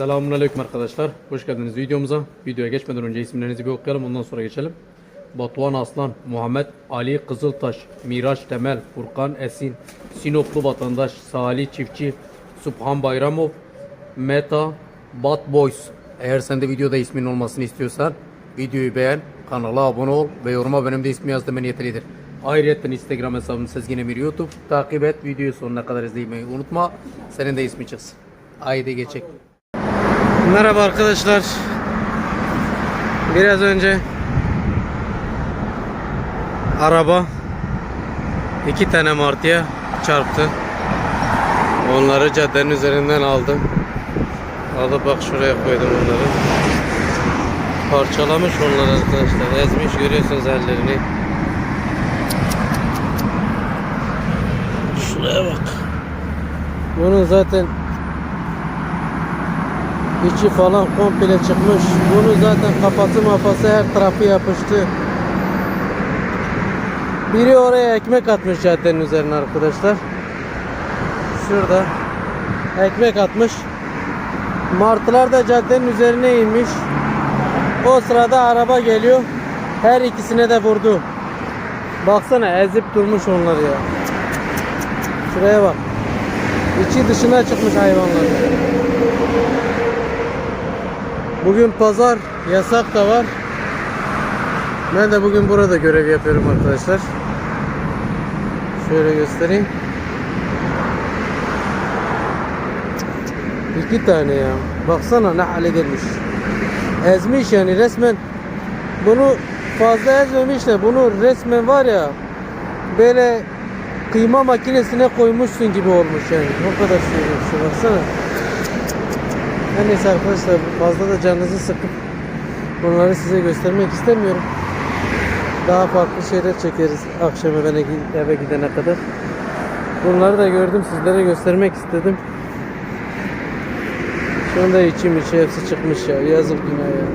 Selamünaleyküm arkadaşlar. Hoş geldiniz videomuza. Videoya geçmeden önce isimlerinizi bir okuyalım ondan sonra geçelim. Batuhan Aslan, Muhammed Ali Kızıltaş, Miraç Temel, Furkan Esin, Sinoplu vatandaş, Salih Çiftçi, Subhan Bayramov, Meta, Bat Boys. Eğer sen de videoda ismin olmasını istiyorsan videoyu beğen, kanala abone ol ve yoruma benim de ismi yaz demen yeterlidir. Ayrıca Instagram hesabım Sezgin Emir YouTube. Takip et, videoyu sonuna kadar izlemeyi unutma. Senin de ismi çıksın. Haydi geçelim. Merhaba arkadaşlar. Biraz önce araba iki tane martıya çarptı. Onları caddenin üzerinden aldım. Alıp bak şuraya koydum onları. Parçalamış onları arkadaşlar. Ezmiş görüyorsunuz ellerini. Şuraya bak. Bunun zaten İçi falan komple çıkmış. Bunu zaten kapatı mafası her tarafı yapıştı. Biri oraya ekmek atmış caddenin üzerine arkadaşlar. Şurada ekmek atmış. Martılar da caddenin üzerine inmiş. O sırada araba geliyor. Her ikisine de vurdu. Baksana ezip durmuş onları ya. Şuraya bak. İçi dışına çıkmış hayvanlar. Bugün pazar, yasak da var. Ben de bugün burada görev yapıyorum arkadaşlar. Şöyle göstereyim. İki tane ya. Baksana ne hale gelmiş. Ezmiş yani resmen. Bunu fazla ezmemiş de bunu resmen var ya böyle kıyma makinesine koymuşsun gibi olmuş yani. O kadar söylüyorum şu baksana. Neyse arkadaşlar fazla da canınızı sıkıp bunları size göstermek istemiyorum. Daha farklı şeyler çekeriz akşam eve, eve gidene kadar. Bunları da gördüm sizlere göstermek istedim. Şu anda içim içi hepsi çıkmış ya. Yazık günah ya.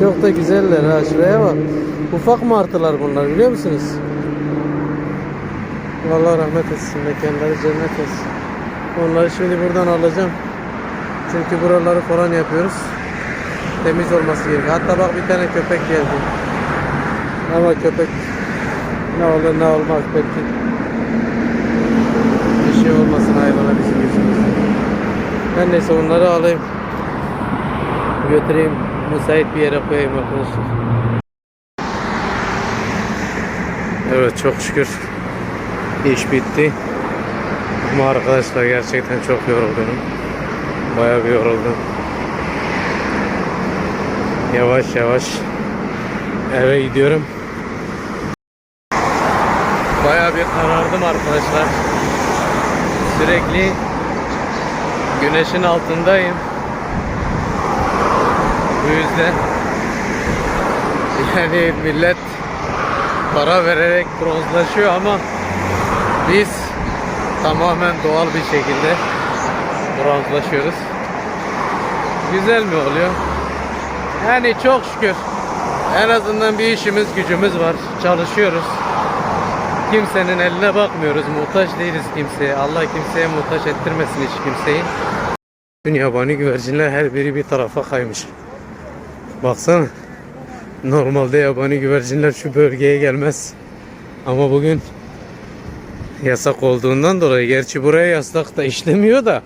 Çok da güzeller ha şuraya bak. Ufak martılar bunlar biliyor musunuz? Vallahi rahmet etsin mekanları cennet etsin. Onları şimdi buradan alacağım. Çünkü buraları falan yapıyoruz. Temiz olması gerekiyor. Hatta bak bir tane köpek geldi. Ama köpek ne olur ne olmaz belki. Bir şey olmasın hayvana bizim yüzümüzden. Ben neyse onları alayım. Götüreyim. Müsait bir yere koyayım arkadaşlar. Evet çok şükür iş bitti. Ama arkadaşlar gerçekten çok yoruldum. Bayağı bir yoruldum. Yavaş yavaş eve gidiyorum. Bayağı bir karardım arkadaşlar. Sürekli güneşin altındayım. Bu yüzden yani millet para vererek bronzlaşıyor ama biz tamamen doğal bir şekilde bronzlaşıyoruz. Güzel mi oluyor? Yani çok şükür en azından bir işimiz gücümüz var. Çalışıyoruz. Kimsenin eline bakmıyoruz. Muhtaç değiliz kimseye. Allah kimseye muhtaç ettirmesin hiç kimseyi. Bütün yabani güvercinler her biri bir tarafa kaymış. Baksana. Normalde yabani güvercinler şu bölgeye gelmez. Ama bugün yasak olduğundan dolayı gerçi buraya yasak da işlemiyor da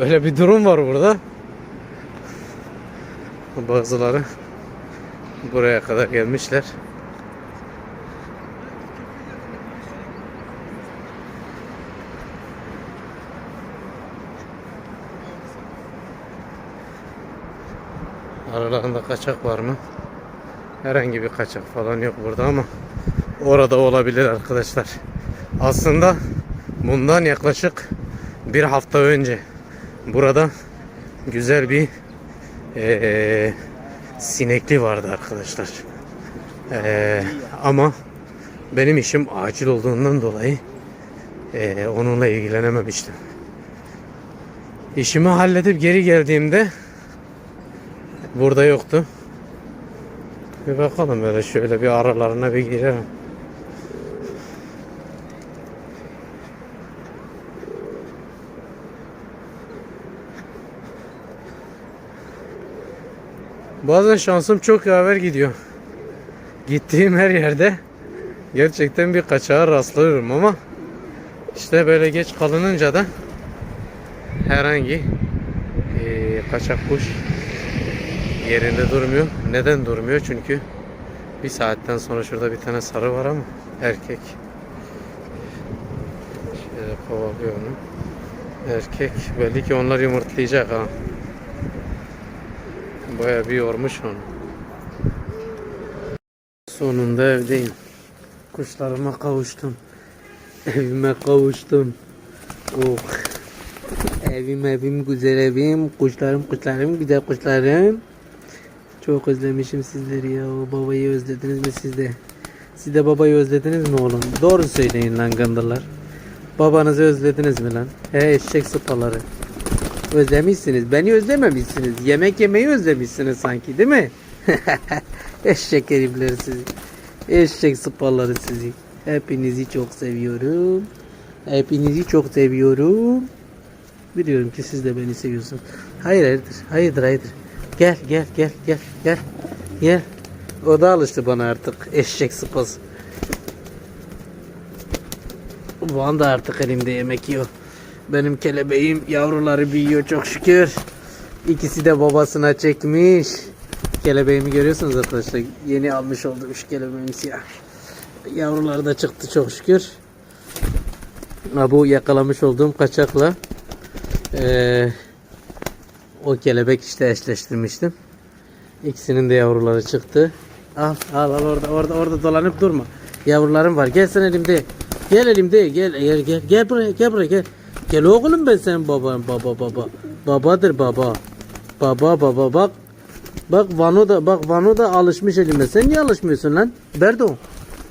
öyle bir durum var burada. Bazıları buraya kadar gelmişler. Aralarında kaçak var mı? Herhangi bir kaçak falan yok burada ama orada olabilir arkadaşlar. Aslında bundan yaklaşık bir hafta önce burada güzel bir eee, sinekli vardı arkadaşlar. Eee, ama benim işim acil olduğundan dolayı eee, onunla ilgilenememiştim. İşimi halledip geri geldiğimde burada yoktu. Bir bakalım böyle şöyle bir aralarına bir girelim. Bazen şansım çok yaver gidiyor. Gittiğim her yerde gerçekten bir kaçağa rastlıyorum ama işte böyle geç kalınınca da herhangi eee, kaçak kuş yerinde durmuyor. Neden durmuyor? Çünkü bir saatten sonra şurada bir tane sarı var ama erkek. Şöyle kovalıyor onu. Erkek belli ki onlar yumurtlayacak ha. Baya bir yormuş onu. Sonunda evdeyim. Kuşlarıma kavuştum. Evime kavuştum. Oh. Evim evim güzel evim. Kuşlarım kuşlarım güzel kuşlarım. Çok özlemişim sizleri ya. Babayı özlediniz mi siz de? Siz de babayı özlediniz mi oğlum? Doğru söyleyin lan gandırlar. Babanızı özlediniz mi lan? He eşek sıpaları. Özlemişsiniz. Beni özlememişsiniz. Yemek yemeyi özlemişsiniz sanki değil mi? Eşek herifler sizi. Eşek sıpaları sizi. Hepinizi çok seviyorum. Hepinizi çok seviyorum. Biliyorum ki siz de beni seviyorsunuz. Hayır hayırdır. Hayırdır hayırdır. Gel gel gel gel gel. Gel. O da alıştı bana artık. Eşek sıpası. Van da artık elimde yemek yiyor. Benim kelebeğim yavruları büyüyor çok şükür. İkisi de babasına çekmiş. Kelebeğimi görüyorsunuz arkadaşlar. Yeni almış olduğum şu kelebeğim siyah. Yavruları da çıktı çok şükür. Bu yakalamış olduğum kaçakla eee, o kelebek işte eşleştirmiştim. İkisinin de yavruları çıktı. Al al al orada orada orada dolanıp durma. Yavrularım var. Gel sen elimde. Gel elimde. Gel gel gel. Gel buraya gel buraya gel. Gel oğlum ben senin baban baba baba. Babadır baba. Baba baba bak. Bak Vano da bak Vano da alışmış elime. Sen niye alışmıyorsun lan? Berdo.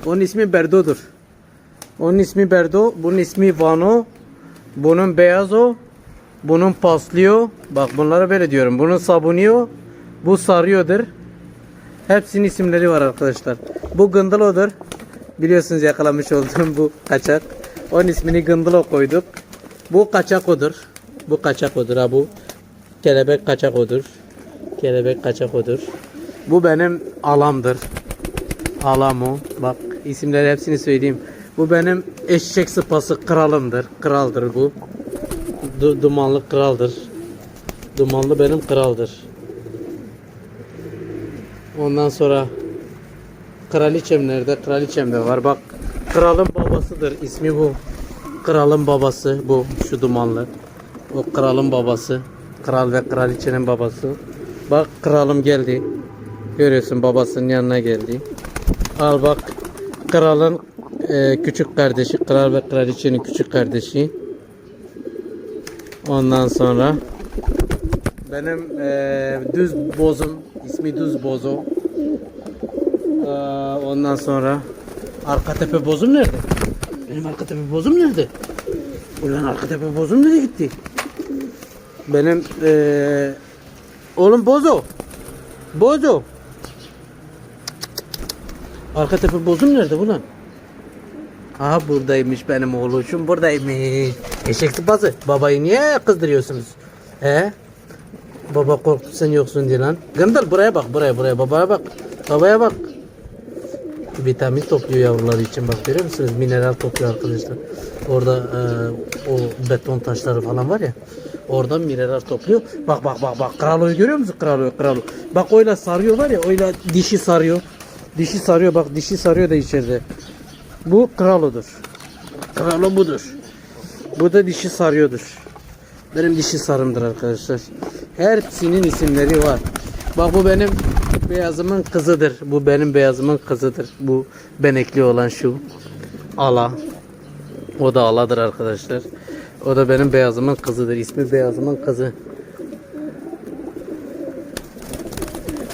Onun ismi Berdo'dur. Onun ismi Berdo. Bunun ismi Vano. Bunun Beyazo. Bunun paslıyor. Bak bunlara böyle diyorum. Bunun sabuniyor. Bu sarıyordur. Hepsinin isimleri var arkadaşlar. Bu Gındalo'dur. Biliyorsunuz yakalamış olduğum bu kaçak. Onun ismini Gındılo koyduk. Bu kaçakodur. Bu kaçakodur ha bu. Kelebek kaçakodur. Kelebek kaçakodur. Bu benim alamdır. Alamo. Bak isimleri hepsini söyleyeyim. Bu benim eşek sıpası kralımdır. Kraldır bu. Du- dumanlı kraldır. Dumanlı benim kraldır. Ondan sonra kraliçem nerede? Kraliçem de var. Bak kralın babasıdır. İsmi bu. Kralın babası bu. Şu dumanlı. O kralın babası. Kral ve kraliçenin babası. Bak kralım geldi. Görüyorsun babasının yanına geldi. Al bak kralın e, küçük kardeşi. Kral ve kraliçenin küçük kardeşi. Ondan sonra benim e, düz bozum ismi düz bozo. Ee, ondan sonra arka tepe bozum nerede? Benim arka tepe bozum nerede? Ulan arka tepe bozum nereye gitti? Benim e, oğlum bozo. Bozo. Arka tepe bozum nerede ulan? Aha buradaymış benim oğluşum buradaymış. Eşek sıpası. Babayı niye kızdırıyorsunuz? He? Baba korktu sen yoksun diye lan. Gındıl buraya bak buraya buraya babaya bak. Babaya bak. Vitamin topluyor yavruları için bak görüyor musunuz? Mineral topluyor arkadaşlar. Orada e, o beton taşları falan var ya. Oradan mineral topluyor. Bak bak bak bak. Kraloyu görüyor musun? Kralo kralo. Bak öyle sarıyor var ya. Öyle dişi sarıyor. Dişi sarıyor bak dişi sarıyor da içeride. Bu kralodur. Kralo budur. Bu da dişi sarıyordur. Benim dişi sarımdır arkadaşlar. Hepsinin isimleri var. Bak bu benim beyazımın kızıdır. Bu benim beyazımın kızıdır. Bu benekli olan şu. Ala. O da aladır arkadaşlar. O da benim beyazımın kızıdır. İsmi beyazımın kızı.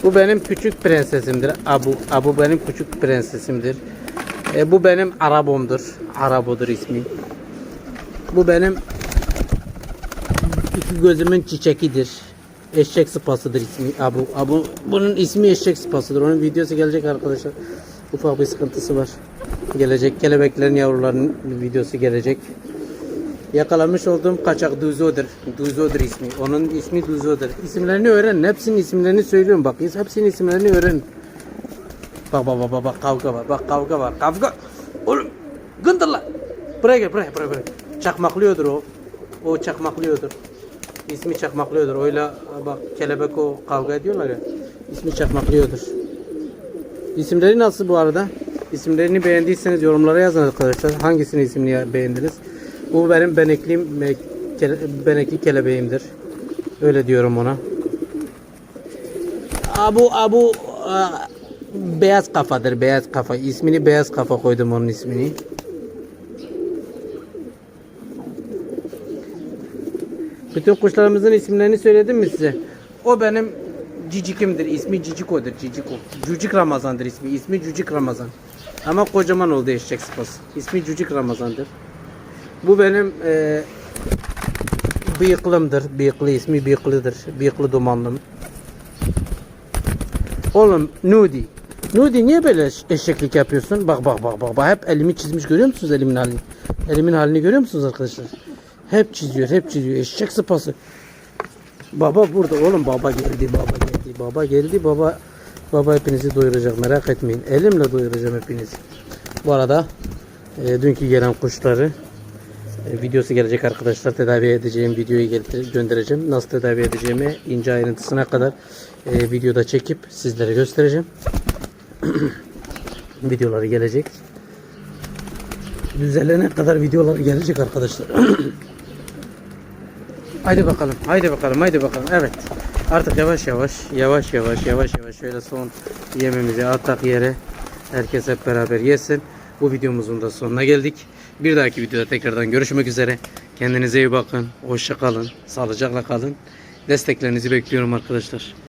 Bu benim küçük prensesimdir. Abu. Abu benim küçük prensesimdir. E, bu benim Arabomdur. Arabodur ismi. Bu benim iki gözümün çiçekidir. Eşek sıpasıdır ismi. Abu. Abu. Bunun ismi eşek sıpasıdır. Onun videosu gelecek arkadaşlar. Ufak bir sıkıntısı var. Gelecek. Kelebeklerin yavrularının videosu gelecek. Yakalamış olduğum kaçak Duzo'dur. Duzo'dur ismi. Onun ismi Duzo'dur. İsimlerini öğrenin. Hepsinin isimlerini söylüyorum bak. Hepsinin isimlerini öğrenin. Bak bak bak bak, kavga var. Bak kavga var. Kavga. Oğlum gındırla. Buraya gel buraya buraya buraya. Çakmaklıyordur o. O çakmaklıyordur. İsmi çakmaklıyordur. Öyle bak kelebek o kavga ediyorlar ya. İsmi çakmaklıyordur. İsimleri nasıl bu arada? İsimlerini beğendiyseniz yorumlara yazın arkadaşlar. Hangisinin ismini beğendiniz? Bu benim kele- benekli kelebeğimdir. Öyle diyorum ona. Abu Abu aa, beyaz kafadır, beyaz kafa. İsmini beyaz kafa koydum onun ismini. Bütün kuşlarımızın isimlerini söyledim mi size? O benim cicikimdir. İsmi Ciciko'dur. Ciciko. Cücik Ramazan'dır ismi. İsmi Cücik Ramazan. Ama kocaman oldu eşek sıpası. İsmi Cücik Ramazan'dır. Bu benim e, bıyıklımdır. Bıyıklı ismi bıyıklıdır. Bıyıklı dumanlım. Oğlum Nudi. Nudi niye böyle eş- eşeklik yapıyorsun? Bak bak bak bak. bak. Hep elimi çizmiş görüyor musunuz elimin halini? Elimin halini görüyor musunuz arkadaşlar? Hep çiziyor, hep çiziyor. Eşek sıpası. Baba burada oğlum baba geldi, baba geldi, baba geldi, baba baba hepinizi doyuracak merak etmeyin. Elimle doyuracağım hepinizi. Bu arada e, dünkü gelen kuşları e, videosu gelecek arkadaşlar. Tedavi edeceğim videoyu göndereceğim. Nasıl tedavi edeceğimi ince ayrıntısına kadar e, videoda çekip sizlere göstereceğim. Videoları gelecek. Düzelene kadar videoları gelecek arkadaşlar. Haydi bakalım, haydi bakalım, haydi bakalım. Evet. Artık yavaş yavaş, yavaş yavaş, yavaş yavaş şöyle son yememizi atak yere. Herkes hep beraber yesin. Bu videomuzun da sonuna geldik. Bir dahaki videoda tekrardan görüşmek üzere. Kendinize iyi bakın. Hoşça kalın. Sağlıcakla kalın. Desteklerinizi bekliyorum arkadaşlar.